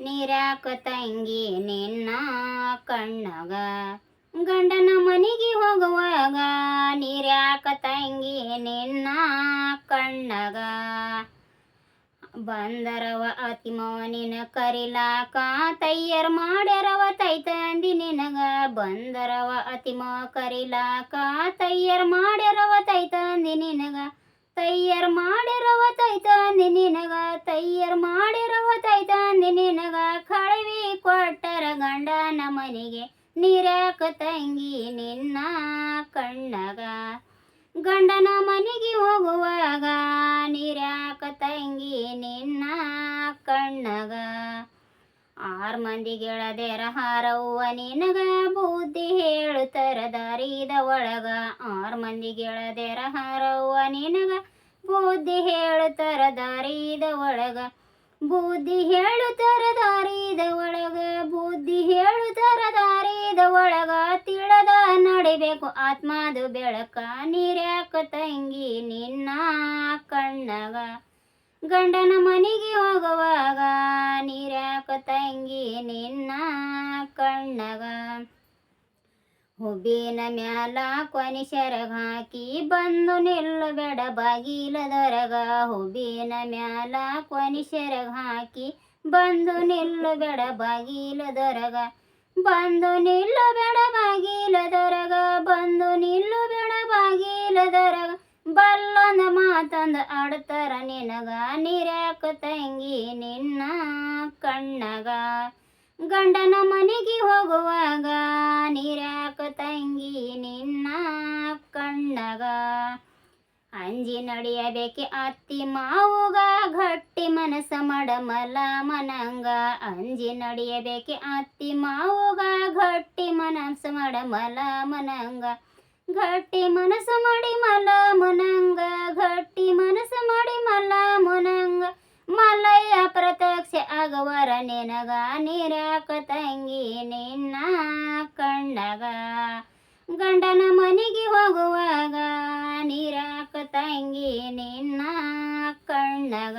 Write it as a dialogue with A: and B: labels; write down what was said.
A: ನೀರ್ಯಾಕ ತಂಗಿ ನಿನ್ನ ಕಣ್ಣಗ. ಗಂಡನ ಮನೆಗೆ ಹೋಗುವಾಗ ನೀರ್ಯಾಕ ತಂಗಿ ನಿನ್ನ ಕಣ್ಣಗ. ಬಂದರವ ಅತಿಮೋನಿನ ಕರಿಲಾಕ ತಯ್ಯರ್ ಮಾಡ್ಯಾರವ ತೈತಂದಿ ನಿನಗ. ಬಂದರವ ಅತಿಮೋ ಕರಿಲಾಕ ತಯ್ಯರ್ ಮಾಡ್ಯಾರವ ತೈತಂದಿ ನಿನಗ. ತಯ್ಯರ್ ಮಾಡ್ಯಾರವ ತೈತಂದಿ ನಿನಗ. ತಯ್ಯರ್ ಮಾಡ್ಯಾರವ ಗಂಡನ ಮನೆಗೆ ನೀರಾಕ ತಂಗಿ ನಿನ್ನ ಕಣ್ಣಗ. ಗಂಡನ ಮನೆಗೆ ಹೋಗುವಾಗ ನೀರಾಕ ತಂಗಿ ನಿನ್ನ ಕಣ್ಣಗ. ಆರ್ ಮಂದಿ ಗೆಳದೆರ ಹಾರವ್ವ ನಿನಗ ಬುದ್ಧಿ ಹೇಳುತ್ತರ ದಾರಿದ ಒಳಗ. ಆರ್ ಮಂದಿ ಗೆಳದೆರ ಹಾರವ್ವ ನಿನಗ ಬುದ್ಧಿ ಹೇಳುತ್ತರ ದಾರಿದ ಒಳಗ. ಬುದ್ಧಿ ಹೇಳುತ್ತರ ದಾರಿದ ನಡಿಬೇಕು ಆತ್ಮದು ಬೆಳಕ ನೀರ್ಯಾಕ ತಂಗಿ ನಿನ್ನ ಕಣ್ಣಗ. ಗಂಡನ ಮನೆಗೆ ಹೋಗುವಾಗ ನೀರ್ಯಾಕ ತಂಗಿ ನಿನ್ನ ಕಣ್ಣಗ. ಹುಬ್ಬಿನ ಮ್ಯಾಲ ಕೊನಿ ಸೆರಗ ಹಾಕಿ ಬಂದು ನಿಲ್ಲಬೇಡ ಬಾಗಿಲದೊರಗ. ಹುಬ್ಬಿನ ಮ್ಯಾಲ ಕೊನಿ ಸೆರಗ ಹಾಕಿ ಬಂದು ನಿಲ್ಲಬೇಡ ಬಾಗಿಲದೊರಗ. ಬಂದು ನಿಲ್ಲಬೇಡ ಬಾಗಿಲದೊರಗ. ಬಾಗಿಲದೊರಗ ಬಲ್ಲೊಂದ ಮಾತಂದ ಆಡ್ತಾರ ನಿನಗ. ನೀರ್ಯಾಕ ತಂಗಿ ನಿನ್ನ ಕಣ್ಣಗ. ಗಂಡನ ಮನೆಗೆ ಹೋಗುವಾಗ ನೀರ್ಯಾಕ ತಂಗಿ ನಿನ್ನ ಕಣ್ಣಗ. ಅಂಜಿ ನಡೆಯಬೇಕೆ ಅತ್ತಿ ಮಾವುಗ, ಗಟ್ಟಿ ಮನಸ ಮಡಮಲ ಮನಂಗ. ಅಂಜಿ ನಡೆಯಬೇಕೆ ಅತ್ತಿ ಮಾವುಗ, ಗಟ್ಟಿ ಮನಸ ಮಡಮಲ ಮನಂಗ. ಗಟ್ಟಿ ಮನಸ್ಸು ಮಾಡಿ ಮಲ ಮುನಂಗ ಗಟ್ಟಿ ಮನಸ್ಸು ಮಾಡಿ ಮಲ ಮುನಂಗ ಮಲಯ್ಯ ಪ್ರತ್ಯಕ್ಷ ಆಗವರ ನಿನಗ, ನೀರಾಕ ತಂಗಿ ನಿನ್ನ ಕಣ್ಣಗ ಗಂಡನ ಮನೆಗೆ ಹೋಗುವಾಗ ನೀರಾಕ ತಂಗಿ ನಿನ್ನ ಕಣ್ಣಗ